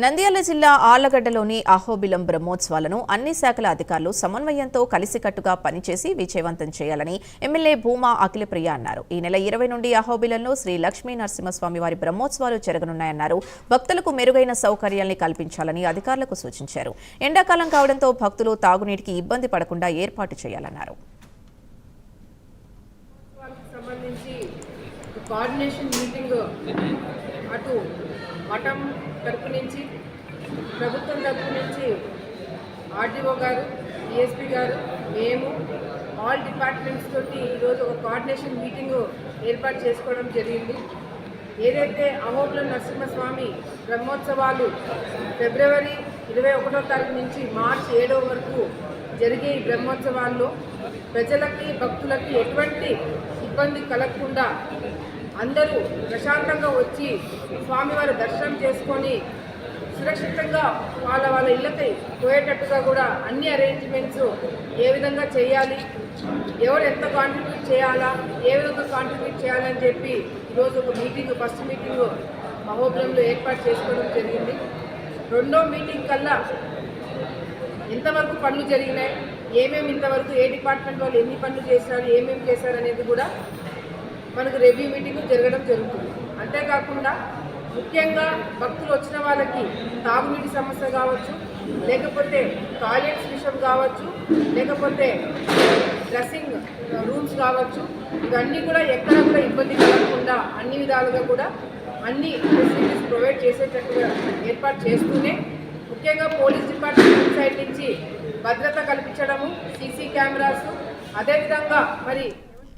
నంద్యాల జిల్లా ఆళ్ళగడ్డలోని అహోబిలం బ్రహ్మోత్సవాలను అన్ని శాఖల అధికారులు సమన్వయంతో కలిసికట్టుగా పనిచేసి విజయవంతం చేయాలని ఎమ్మెల్యే భూమా అఖిలప్రియ అన్నారు. ఈ నెల ఇరవై నుండి అహోబిలంలో శ్రీ లక్ష్మీ నరసింహస్వామి వారి బ్రహ్మోత్సవాలు జరగనున్నాయన్నారు. భక్తులకు మెరుగైన సౌకర్యాల్ని కల్పించాలని అధికారులకు సూచించారు. ఎండాకాలం కావడంతో భక్తులు తాగునీటికి ఇబ్బంది పడకుండా ఏర్పాటు చేయాలన్నారు. కోఆర్డినేషన్ మీటింగ్ అటు మఠం తరపు నుంచి ప్రభుత్వం తరపు నుంచి ఆర్డీఓ గారు డిఎస్పీ గారు మేము ఆల్ డిపార్ట్మెంట్స్ తోటి ఈరోజు ఒక కోఆర్డినేషన్ మీటింగ్ ఏర్పాటు చేసుకోవడం జరిగింది. ఏదైతే అహోబుల నరసింహస్వామి బ్రహ్మోత్సవాలు ఫిబ్రవరి ఇరవై ఒకటో తారీఖు నుంచి మార్చి ఏడవ వరకు జరిగే ఈ బ్రహ్మోత్సవాల్లో ప్రజలకి భక్తులకి ఎటువంటి ఇబ్బంది కలగకుండా అందరూ ప్రశాంతంగా వచ్చి స్వామివారి దర్శనం చేసుకొని సురక్షితంగా వాళ్ళ వాళ్ళ ఇళ్ళకి పోయేటట్టుగా కూడా అన్ని అరేంజ్మెంట్స్ ఏ విధంగా చేయాలి ఎవరు ఎంత కాంట్రిబ్యూట్ చేయాలా ఏ విధంగా కాంట్రిబ్యూట్ చేయాలని చెప్పి ఈరోజు ఒక మీటింగ్ ఫస్ట్ మీటింగ్ మహోబలంలో ఏర్పాటు చేసుకోవడం జరిగింది. రెండో మీటింగ్ కల్లా ఎంతవరకు పనులు జరిగినాయి. ఏమేమి ఇంతవరకు ఏ డిపార్ట్మెంట్ వాళ్ళు ఎన్ని పనులు చేశారు ఏమేమి చేశారు అనేది కూడా మనకు రివ్యూ మీటింగ్ జరగడం జరుగుతుంది. అంతేకాకుండా ముఖ్యంగా భక్తులు వచ్చిన వాళ్ళకి తాగునీటి సమస్య కావచ్చు లేకపోతే టాయిలెట్స్ విషయం కావచ్చు లేకపోతే డ్రెస్సింగ్ రూమ్స్ కావచ్చు ఇవన్నీ కూడా ఎక్కడ కూడా ఇబ్బంది కలగకుండా అన్ని విధాలుగా కూడా అన్ని ఫెసిలిటీస్ ప్రొవైడ్ చేసేటట్టుగా ఏర్పాటు చేస్తూనే ముఖ్యంగా పోలీస్ డిపార్ట్మెంట్ సైడ్ నుంచి భద్రత కల్పించడము సీసీ కెమెరాస్ అదేవిధంగా మరి